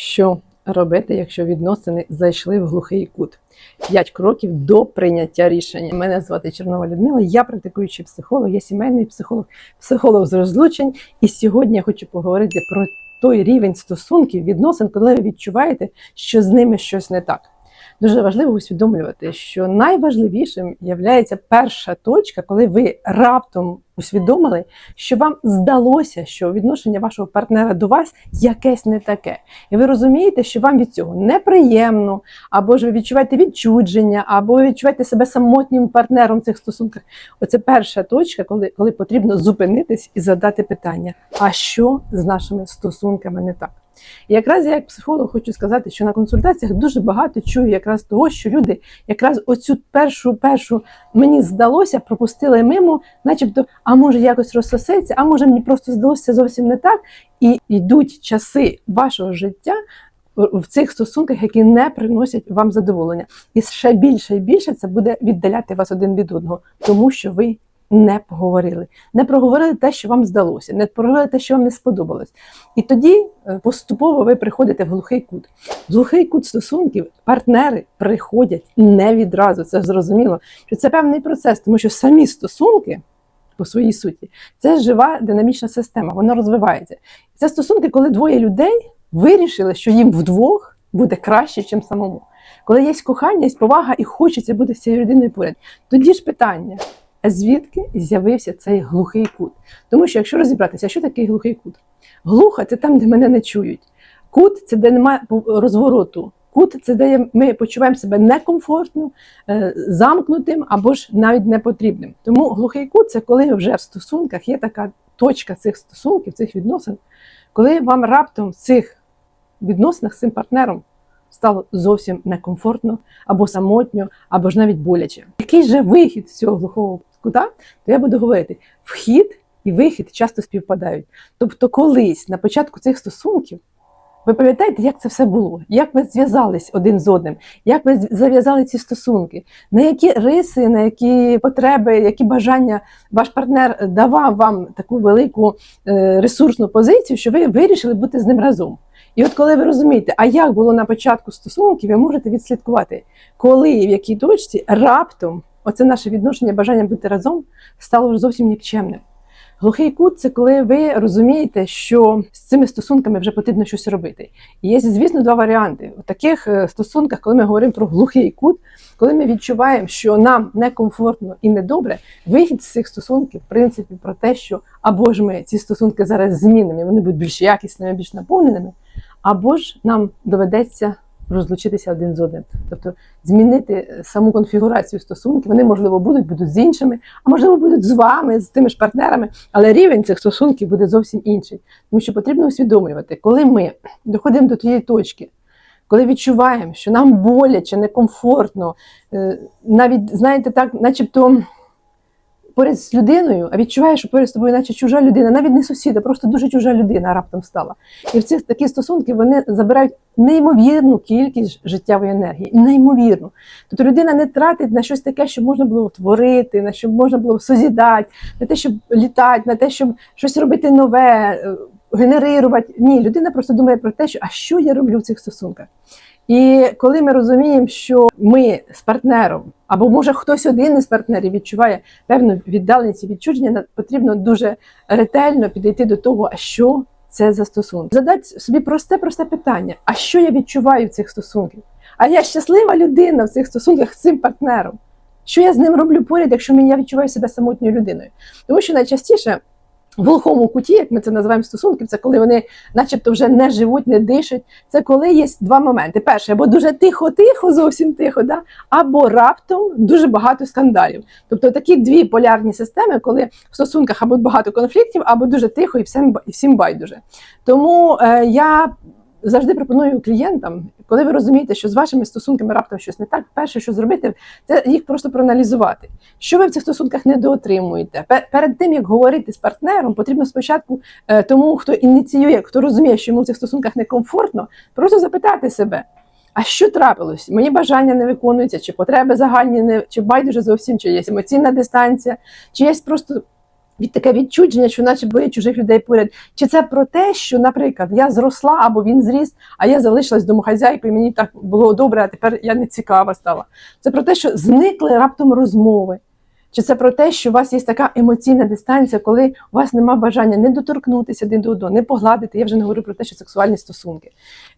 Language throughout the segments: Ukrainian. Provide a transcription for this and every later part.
Що робити, якщо відносини зайшли в глухий кут? П'ять кроків до прийняття рішення. Мене звати Чернова Людмила, я практикуючий психолог, я сімейний психолог, психолог з розлучень. І сьогодні я хочу поговорити про той рівень стосунків, відносин, коли ви відчуваєте, що з ними щось не так. Дуже важливо усвідомлювати, що найважливішим є перша точка, коли ви раптом усвідомили, що вам здалося, що відношення вашого партнера до вас якесь не таке. І ви розумієте, що вам від цього неприємно, або ж ви відчуваєте відчудження, або відчуваєте себе самотнім партнером в цих стосунках. Оце перша точка, коли, коли потрібно зупинитись і задати питання: а що з нашими стосунками не так? І якраз я як психолог хочу сказати, що на консультаціях дуже багато чую якраз того, що люди якраз оцю першу першу мені здалося, пропустили мимо, начебто, а може якось розсосеться, а може мені просто здалося зовсім не так. І йдуть часи вашого життя. В цих стосунках, які не приносять вам задоволення, і ще більше і більше це буде віддаляти вас один від одного, тому що ви не поговорили, не проговорили те, що вам здалося, не проговорили те, що вам не сподобалось. І тоді е, поступово ви приходите в глухий кут. В глухий кут стосунків партнери приходять не відразу. Це зрозуміло, що це певний процес, тому що самі стосунки. По своїй суті, це жива динамічна система, вона розвивається. Це стосунки, коли двоє людей вирішили, що їм вдвох буде краще, ніж самому. Коли є кохання, є повага і хочеться бути з цією людиною поряд. Тоді ж питання: звідки з'явився цей глухий кут. Тому що, якщо розібратися, що таке глухий кут? Глуха це там, де мене не чують. Кут це де немає розвороту. Кут це де ми почуваємо себе некомфортно, е, замкнутим або ж навіть непотрібним. Тому глухий кут це коли вже в стосунках є така точка цих стосунків, цих відносин, коли вам раптом в цих відносинах з цим партнером стало зовсім некомфортно або самотньо, або ж навіть боляче. Який же вихід з цього глухого кута, то я буду говорити: вхід і вихід часто співпадають. Тобто, колись на початку цих стосунків. Ви пам'ятаєте, як це все було? Як ви зв'язались один з одним, як ви зав'язали ці стосунки, на які риси, на які потреби, які бажання ваш партнер давав вам таку велику е, ресурсну позицію, що ви вирішили бути з ним разом. І от коли ви розумієте, а як було на початку стосунків, ви можете відслідкувати, коли і в якій точці раптом оце наше відношення, бажання бути разом стало зовсім нікчемним. Глухий кут це коли ви розумієте, що з цими стосунками вже потрібно щось робити. І є, звісно, два варіанти. У таких е, стосунках, коли ми говоримо про глухий кут, коли ми відчуваємо, що нам некомфортно і недобре, вихід з цих стосунків, в принципі, про те, що або ж ми ці стосунки зараз змінимо, вони будуть більш якісними, більш наповненими, або ж нам доведеться розлучитися один з одним, тобто змінити саму конфігурацію стосунків. Вони, можливо, будуть, будуть з іншими, а можливо, будуть з вами, з тими ж партнерами, але рівень цих стосунків буде зовсім інший. Тому що потрібно усвідомлювати, коли ми доходимо до тієї точки. Коли відчуваємо, що нам боляче, некомфортно, е, навіть, знаєте, так, начебто поряд з людиною, а відчуваєш, що поряд з тобою, наче чужа людина, навіть не сусіда, просто дуже чужа людина раптом стала. І в ці такі стосунки вони забирають неймовірну кількість життєвої енергії. Неймовірну. Тобто людина не тратить на щось таке, що можна було творити, на що можна було созідати, на те, щоб літати, на те, щоб щось робити нове, е, генерувати. Ні, людина просто думає про те, що а що я роблю в цих стосунках. І коли ми розуміємо, що ми з партнером, або може хтось один із партнерів відчуває певну віддаленість і відчуження, потрібно дуже ретельно підійти до того, а що це за стосунки. Задати собі просте, просте питання: а що я відчуваю в цих стосунках? А я щаслива людина в цих стосунках з цим партнером. Що я з ним роблю поряд, якщо я відчуваю себе самотньою людиною? Тому що найчастіше в глухому куті, як ми це називаємо стосунків, це коли вони, начебто, вже не живуть, не дишать. Це коли є два моменти: перше, або дуже тихо-тихо, зовсім тихо, да? або раптом дуже багато скандалів. Тобто такі дві полярні системи, коли в стосунках або багато конфліктів, або дуже тихо і всім, і всім байдуже. Тому е, я завжди пропоную клієнтам, коли ви розумієте, що з вашими стосунками раптом щось не так, перше, що зробити, це їх просто проаналізувати. Що ви в цих стосунках недоотримуєте? Перед тим як говорити з партнером, потрібно спочатку е, тому, хто ініціює, хто розуміє, що йому в цих стосунках некомфортно, просто запитати себе. А що трапилось? Мої бажання не виконуються, чи потреби загальні не чи байдуже зовсім, чи є емоційна дистанція, чи є просто від таке відчудження, що наче двоє чужих людей поряд. Чи це про те, що, наприклад, я зросла або він зріс, а я залишилась домохазяйкою, мені так було добре, а тепер я не цікава стала. Це про те, що зникли раптом розмови. Чи це про те, що у вас є така емоційна дистанція, коли у вас нема бажання не доторкнутися один до одного, не погладити? Я вже не говорю про те, що сексуальні стосунки.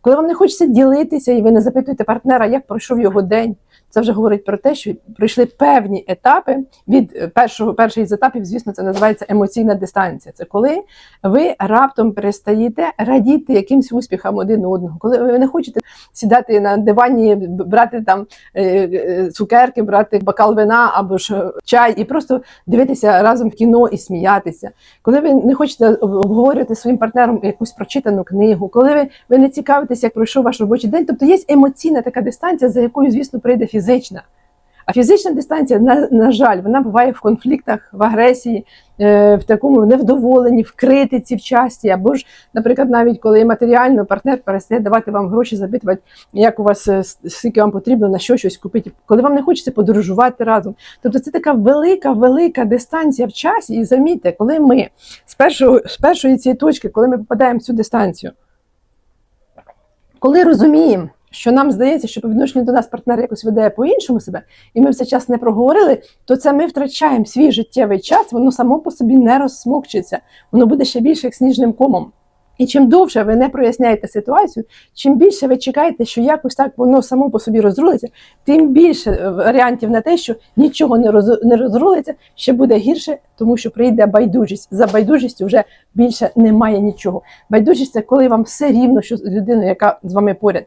Коли вам не хочеться ділитися, і ви не запитуєте партнера, як пройшов його день, це вже говорить про те, що пройшли певні етапи. Від е, першого перший з етапів, звісно, це називається емоційна дистанція. Це коли ви раптом перестаєте радіти якимсь успіхам один одного, коли ви не хочете сідати на дивані, брати там е, е, цукерки, брати бокал вина або ж чай, і просто дивитися разом в кіно і сміятися. Коли ви не хочете обговорювати своїм партнером якусь прочитану книгу, коли ви, ви не цікавитесь, як пройшов ваш робочий день, тобто є емоційна така дистанція, за якою, звісно, прийде фізична. А фізична дистанція, на, на жаль, вона буває в конфліктах, в агресії, е, в такому невдоволенні, в критиці, в часті, або ж, наприклад, навіть коли матеріально партнер перестає давати вам гроші, запитувати, як у вас е, скільки вам потрібно на що щось купити, коли вам не хочеться подорожувати разом. Тобто це така велика, велика дистанція в часі. І замітьте, коли ми з першого з першої цієї точки, коли ми попадаємо в цю дистанцію, коли розуміємо, що нам здається, що по відношенню до нас партнер якось веде по-іншому себе, і ми все час не проговорили, то це ми втрачаємо свій життєвий час, воно само по собі не розсмокчиться, воно буде ще більше як сніжним комом. І чим довше ви не проясняєте ситуацію, чим більше ви чекаєте, що якось так воно само по собі розрулиться, тим більше е, варіантів на те, що нічого не роз, не розрулиться, ще буде гірше, тому що прийде байдужість. За байдужістю вже більше немає нічого. Байдужість це коли вам все рівно, що з людиною, яка з вами поряд.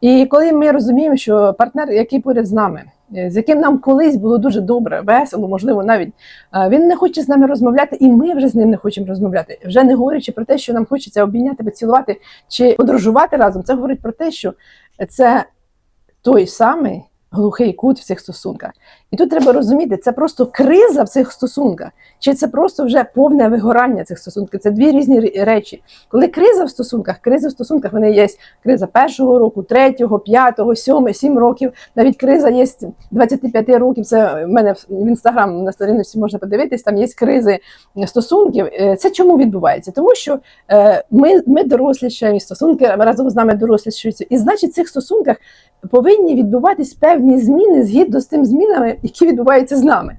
І коли ми розуміємо, що партнер, який поряд з нами, е, з яким нам колись було дуже добре, весело, можливо, навіть е, він не хоче з нами розмовляти, і ми вже з ним не хочемо розмовляти. Вже не говорячи про те, що нам хочеться обійняти, поцілувати чи подорожувати разом. Це говорить про те, що це той самий глухий кут в цих стосунках. І тут треба розуміти, це просто криза в цих стосунках, чи це просто вже повне вигорання цих стосунків. Це дві різні речі. Коли криза в стосунках, криза в стосунках вони є криза першого року, третього, п'ятого, сьомого, сім років. Навіть криза є 25 років. Це в мене в інстаграм на сторінці можна подивитись. Там є кризи стосунків. Е, Це чому відбувається? Тому що е, ми, ми дорослішаємо, стосунки разом з нами дорослішуються. І значить, в цих стосунках повинні відбуватись певні зміни згідно з тим змінами, які відбуваються з нами.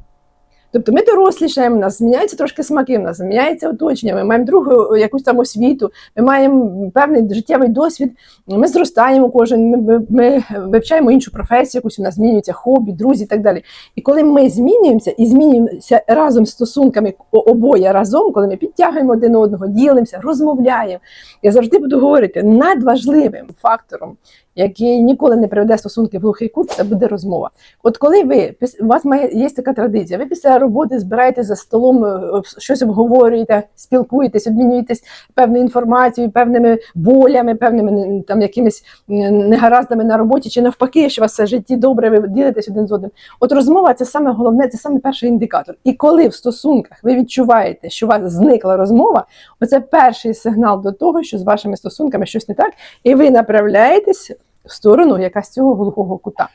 Тобто ми дорослішаємо, у нас зміняються трошки смаки, у нас зміняється оточення, ми маємо другу якусь там освіту, ми маємо певний життєвий досвід, ми зростаємо кожен, ми, ми, вивчаємо іншу професію, якусь у нас змінюється хобі, друзі і так далі. І коли ми змінюємося і змінюємося разом з стосунками обоє разом, коли ми підтягуємо один одного, ділимося, розмовляємо, я завжди буду говорити надважливим фактором, який ніколи не приведе стосунки в глухий кут, це буде розмова. От коли ви у вас має є така традиція, ви після роботи збираєтесь за столом, е, щось обговорюєте, спілкуєтесь, обмінюєтесь певною інформацією, певними болями, певними там якимись негараздами на роботі, чи навпаки, що у вас все житті добре, ви ділитесь один з одним. От розмова це саме головне, це саме перший індикатор. І коли в стосунках ви відчуваєте, що у вас зникла розмова, оце перший сигнал до того, що з вашими стосунками щось не так, і ви направляєтесь сторону якраз цього глухого кута.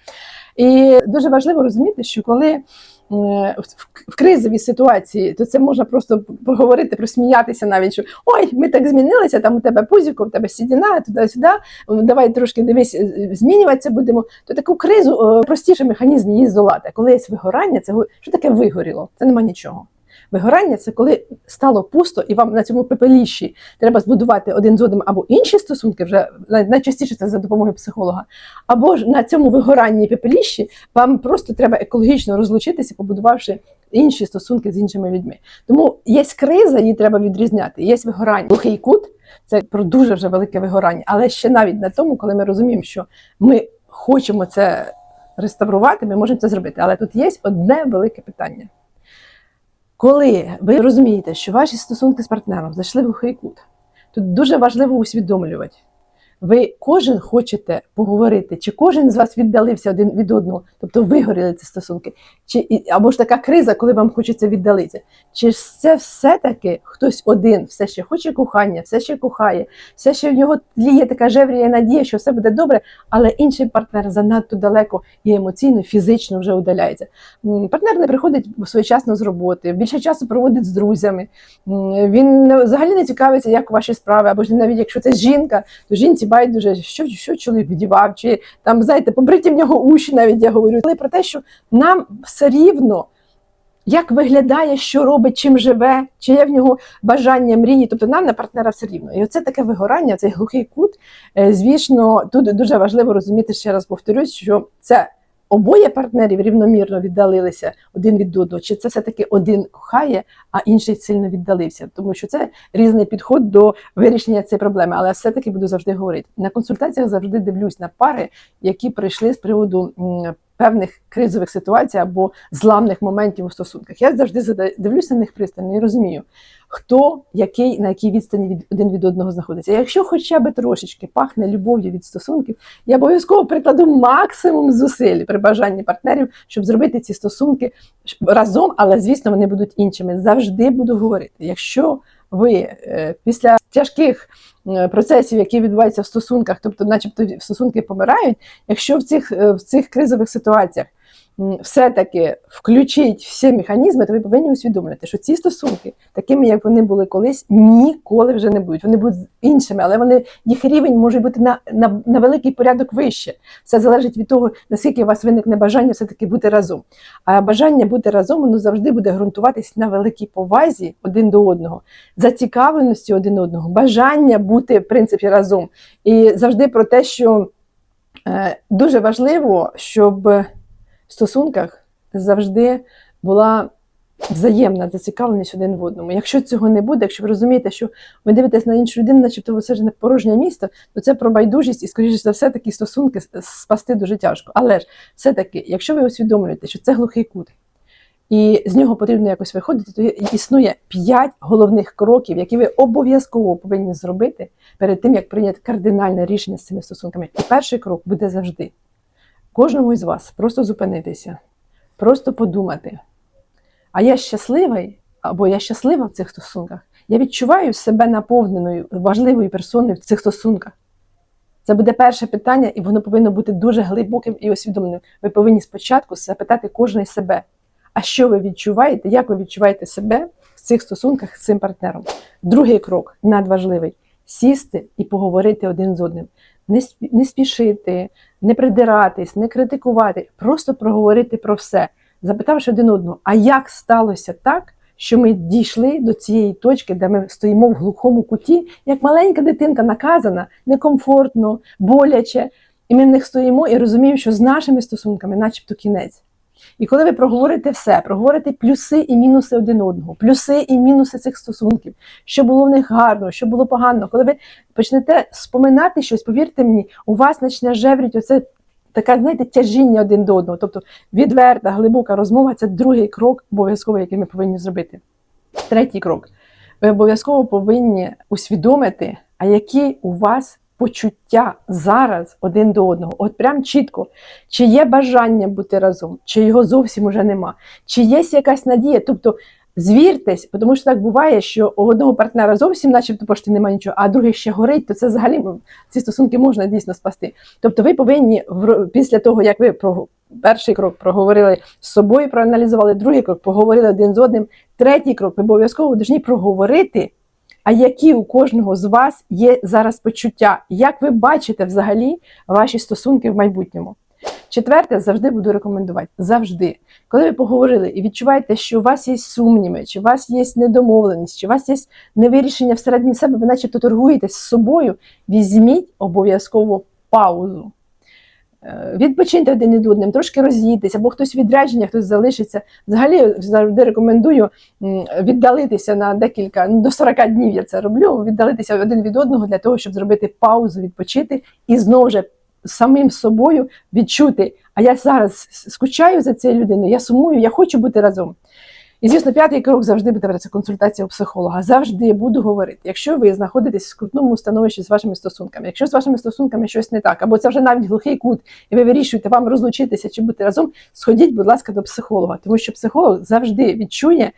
І дуже важливо розуміти, що коли е, в, кризовій ситуації, то це можна просто поговорити, просміятися навіть, що ой, ми так змінилися, там у тебе пузіко, у тебе сідіна, туди-сюди, давай трошки дивись, змінюватися будемо. То таку кризу е, простіше механізм її здолати. Коли є вигорання, це що таке вигоріло? Це нема нічого. Вигорання це коли стало пусто, і вам на цьому пепеліщі треба збудувати один з одним або інші стосунки, вже найчастіше це за допомогою психолога, або ж на цьому вигоранні і пепеліщі вам просто треба екологічно розлучитися, побудувавши інші стосунки з іншими людьми. Тому є криза, її треба відрізняти. Є вигорання. Глухий кут це про дуже вже велике вигорання. Але ще навіть на тому, коли ми розуміємо, що ми хочемо це реставрувати, ми можемо це зробити. Але тут є одне велике питання. Коли ви розумієте, що ваші стосунки з партнером зайшли в глухий кут, тут дуже важливо усвідомлювати, ви кожен хочете поговорити, чи кожен з вас віддалився один від одного, тобто вигоріли ці стосунки, чи або ж така криза, коли вам хочеться віддалитися. Чи ж це все-таки хтось один все ще хоче кохання, все ще кохає, все ще в нього тліє така жеврія надія, що все буде добре, але інший партнер занадто далеко і емоційно, фізично вже удаляється. Партнер не приходить своєчасно з роботи, більше часу проводить з друзями. Він взагалі не цікавиться, як ваші справи, або ж навіть якщо це жінка, то жінці байдуже, що, що чоловік відівав, чи там, знаєте, побриті в нього уші, навіть я говорю. Але про те, що нам все рівно. Як виглядає, що робить, чим живе, чи є в нього бажання, мрії, тобто нам на партнера все рівно. І оце таке вигорання, цей глухий кут. е, Звісно, тут дуже важливо розуміти, ще раз повторюсь, що це обоє партнерів рівномірно віддалилися один від одного, чи це все-таки один кохає, а інший сильно віддалився, тому що це різний підход до вирішення цієї проблеми. Але все-таки буду завжди говорити. На консультаціях завжди дивлюсь на пари, які прийшли з приводу певних кризових ситуацій або зламних моментів у стосунках. Я завжди дивлюся на них пристально і розумію, хто який на якій відстані від один від одного знаходиться. Якщо хоча б трошечки пахне любов'ю від стосунків, я обов'язково прикладу максимум зусиль при бажанні партнерів, щоб зробити ці стосунки разом, але звісно, вони будуть іншими. Завжди буду говорити. Якщо ви е, після тяжких е, процесів, які відбуваються в стосунках, тобто, начебто, стосунки помирають, якщо в цих, е, в цих кризових ситуаціях все-таки включить всі механізми, то ви повинні усвідомлювати, що ці стосунки, такими як вони були колись, ніколи вже не будуть. Вони будуть іншими, але вони їх рівень може бути на, на, на великий порядок вище. Все залежить від того, наскільки у вас виникне бажання все-таки бути разом. А бажання бути разом воно завжди буде ґрунтуватись на великій повазі один до одного, зацікавленості один одного, бажання бути в принципі разом. І завжди про те, що е, дуже важливо, щоб в стосунках завжди була взаємна зацікавленість один в одному. Якщо цього не буде, якщо ви розумієте, що ви дивитесь на іншу людину, начебто це ж не порожнє місто, то це про байдужість і, скоріше за все, такі стосунки спасти дуже тяжко. Але ж все-таки, якщо ви усвідомлюєте, що це глухий кут, і з нього потрібно якось виходити, то існує п'ять головних кроків, які ви обов'язково повинні зробити перед тим, як прийняти кардинальне рішення з цими стосунками. І перший крок буде завжди кожному із вас просто зупинитися, просто подумати. А я щасливий, або я щаслива в цих стосунках. Я відчуваю себе наповненою, важливою персоною в цих стосунках. Це буде перше питання, і воно повинно бути дуже глибоким і усвідомленим. Ви повинні спочатку запитати кожен себе, а що ви відчуваєте, як ви відчуваєте себе в цих стосунках з цим партнером. Другий крок надважливий сісти і поговорити один з одним. Не, не спішити, не придиратись, не критикувати, просто проговорити про все, запитавши один одного, а як сталося так, що ми дійшли до цієї точки, де ми стоїмо в глухому куті, як маленька дитинка наказана, некомфортно, боляче. І ми в них стоїмо і розуміємо, що з нашими стосунками, начебто, кінець. І коли ви проговорите все, проговорите плюси і мінуси один одного, плюси і мінуси цих стосунків, що було в них гарно, що було погано, коли ви почнете споминати щось, повірте мені, у вас почне жевріть оце таке, знаєте, тяжіння один до одного. Тобто відверта, глибока розмова це другий крок, обов'язково, який ми повинні зробити. Третій крок. Ви обов'язково повинні усвідомити, а які у вас почуття зараз один до одного. От прям чітко, чи є бажання бути разом, чи його зовсім уже нема, чи є якась надія. Тобто звіртесь, тому що так буває, що у одного партнера зовсім, начебто, пошти немає нічого, а другий ще горить, то це взагалі ну, ці стосунки можна дійсно спасти. Тобто, ви повинні після того, як ви про перший крок проговорили з собою, проаналізували, другий крок поговорили один з одним, третій крок ви обов'язково повинні проговорити. А які у кожного з вас є зараз почуття? Як ви бачите взагалі ваші стосунки в майбутньому? Четверте, завжди буду рекомендувати. Завжди. Коли ви поговорили і відчуваєте, що у вас є сумніви, чи у вас є недомовленість, чи у вас є невирішення всередині себе, ви начебто торгуєтесь з собою, візьміть обов'язково паузу. Е, Відпочиньте один від одним, трошки роз'їдьтесь, або хтось відрядження, хтось залишиться. Взагалі завжди рекомендую віддалитися на декілька, ну, до 40 днів я це роблю, віддалитися один від одного для того, щоб зробити паузу, відпочити і знову ж самим собою відчути, а я зараз скучаю за цією людиною, я сумую, я хочу бути разом. І звісно, п'ятий крок завжди буде це консультація у психолога. Завжди буду говорити, якщо ви знаходитесь в скрутному становищі з вашими стосунками, якщо з вашими стосунками щось не так, або це вже навіть глухий кут, і ви вирішуєте вам розлучитися чи бути разом, сходіть, будь ласка, до психолога, тому що психолог завжди відчує.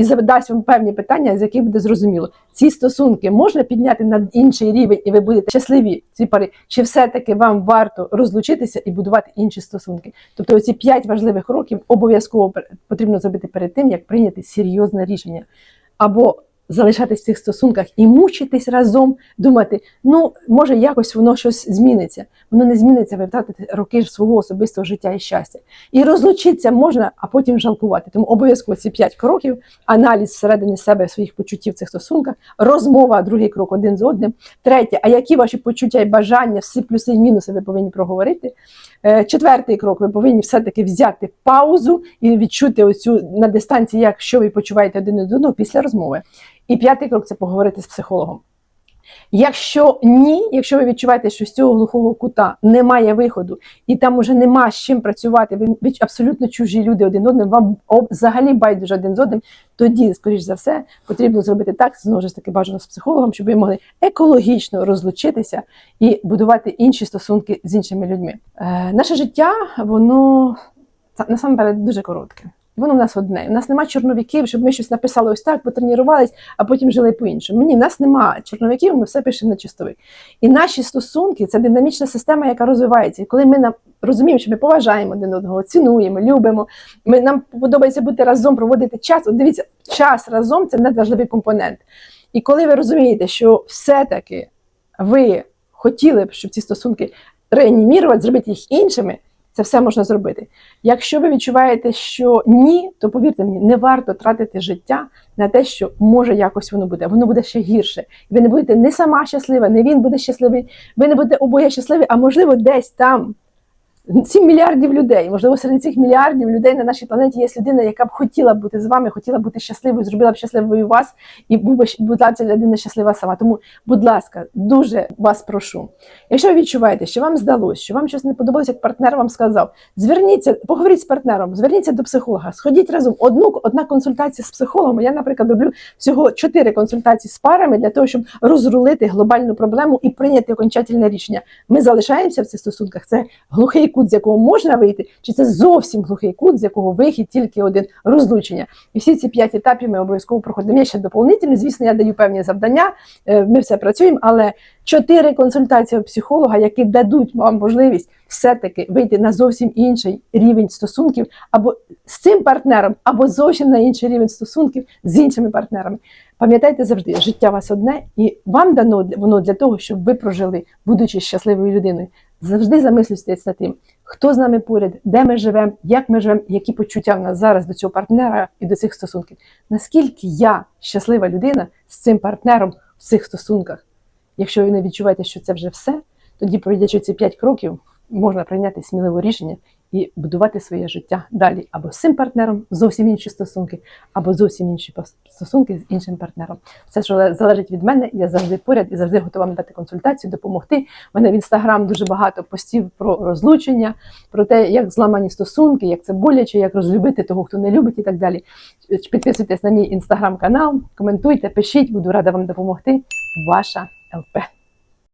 І задасть вам певні питання, з яких буде зрозуміло, ці стосунки можна підняти на інший рівень, і ви будете щасливі ці пари, чи все-таки вам варто розлучитися і будувати інші стосунки? Тобто, оці п'ять важливих кроків обов'язково потрібно зробити перед тим, як прийняти серйозне рішення. Або залишатись в цих стосунках і мучитись разом, думати, ну може якось воно щось зміниться. Воно не зміниться, ви втратите роки свого особистого життя і щастя. І розлучитися можна, а потім жалкувати. Тому обов'язково ці п'ять кроків, аналіз всередині себе своїх почуттів в цих стосунках, розмова, другий крок один з одним. Третє, а які ваші почуття і бажання, всі плюси і мінуси ви повинні проговорити. Е, Четвертий крок, ви повинні все-таки взяти паузу і відчути оцю на дистанції, як що ви почуваєте один одного після розмови. І п'ятий крок це поговорити з психологом. Якщо ні, якщо ви відчуваєте, що з цього глухого кута немає виходу, і там уже нема з чим працювати, ви абсолютно чужі люди один одним, вам взагалі байдуже один з одним, тоді, скоріш за все, потрібно зробити так, знову ж таки бажано з психологом, щоб ви могли екологічно розлучитися і будувати інші стосунки з іншими людьми. Е, наше життя, воно насамперед дуже коротке. Воно в нас одне. У нас нема чорновиків, щоб ми щось написали ось так, потренувались, а потім жили по-іншому. Ні, в нас нема чорновиків, ми все пишемо на чистовик. І наші стосунки це динамічна система, яка розвивається. І коли ми нам розуміємо, що ми поважаємо один одного, цінуємо, любимо, ми, нам подобається бути разом, проводити час. От дивіться, час разом це надважливий компонент. І коли ви розумієте, що все-таки ви хотіли б, щоб ці стосунки реанімірувати, зробити їх іншими, це все можна зробити. Якщо ви відчуваєте, що ні, то повірте мені, не варто тратити життя на те, що може якось воно буде. Воно буде ще гірше. Ви не будете не сама щаслива, не він буде щасливий. Ви не будете обоє щасливі, а можливо, десь там. 7 мільярдів людей, можливо, серед цих мільярдів людей на нашій планеті є людина, яка б хотіла бути з вами, хотіла бути щасливою, зробила б щасливою вас, і був би була б ця людина щаслива сама. Тому, будь ласка, дуже вас прошу. Якщо ви відчуваєте, що вам здалося, що вам щось не подобалося, як партнер вам сказав, зверніться, поговоріть з партнером, зверніться до психолога, сходіть разом. Одну одна консультація з психологом. Я, наприклад, роблю всього чотири консультації з парами для того, щоб розрулити глобальну проблему і прийняти окончательне рішення. Ми залишаємося в цих стосунках. Це глухий кут, з якого можна вийти, чи це зовсім глухий кут, з якого вихід тільки один розлучення. І всі ці п'ять етапів ми обов'язково проходимо. Є ще доповнительні. Звісно, я даю певні завдання. е, Ми все працюємо, але чотири консультації у психолога, які дадуть вам можливість все-таки вийти на зовсім інший рівень стосунків або з цим партнером, або зовсім на інший рівень стосунків з іншими партнерами. Пам'ятайте завжди, життя вас одне, і вам дано воно для того, щоб ви прожили, будучи щасливою людиною. Завжди замислюйтесь над тим, хто з нами поряд, де ми живемо, як ми живемо, які почуття в нас зараз до цього партнера і до цих стосунків. Наскільки я щаслива людина з цим партнером в цих стосунках? Якщо ви не відчуваєте, що це вже все, тоді, пройдячи ці п'ять кроків, можна прийняти сміливе рішення і будувати своє життя далі або з цим партнером зовсім інші стосунки, або зовсім інші стосунки з іншим партнером. Все, що залежить від мене, я завжди поряд і завжди готова надати консультацію, допомогти. У мене в інстаграм дуже багато постів про розлучення, про те, як зламані стосунки, як це боляче, як розлюбити того, хто не любить, і так далі. Підписуйтесь на мій інстаграм канал, коментуйте, пишіть, буду рада вам допомогти. Ваша ЛП.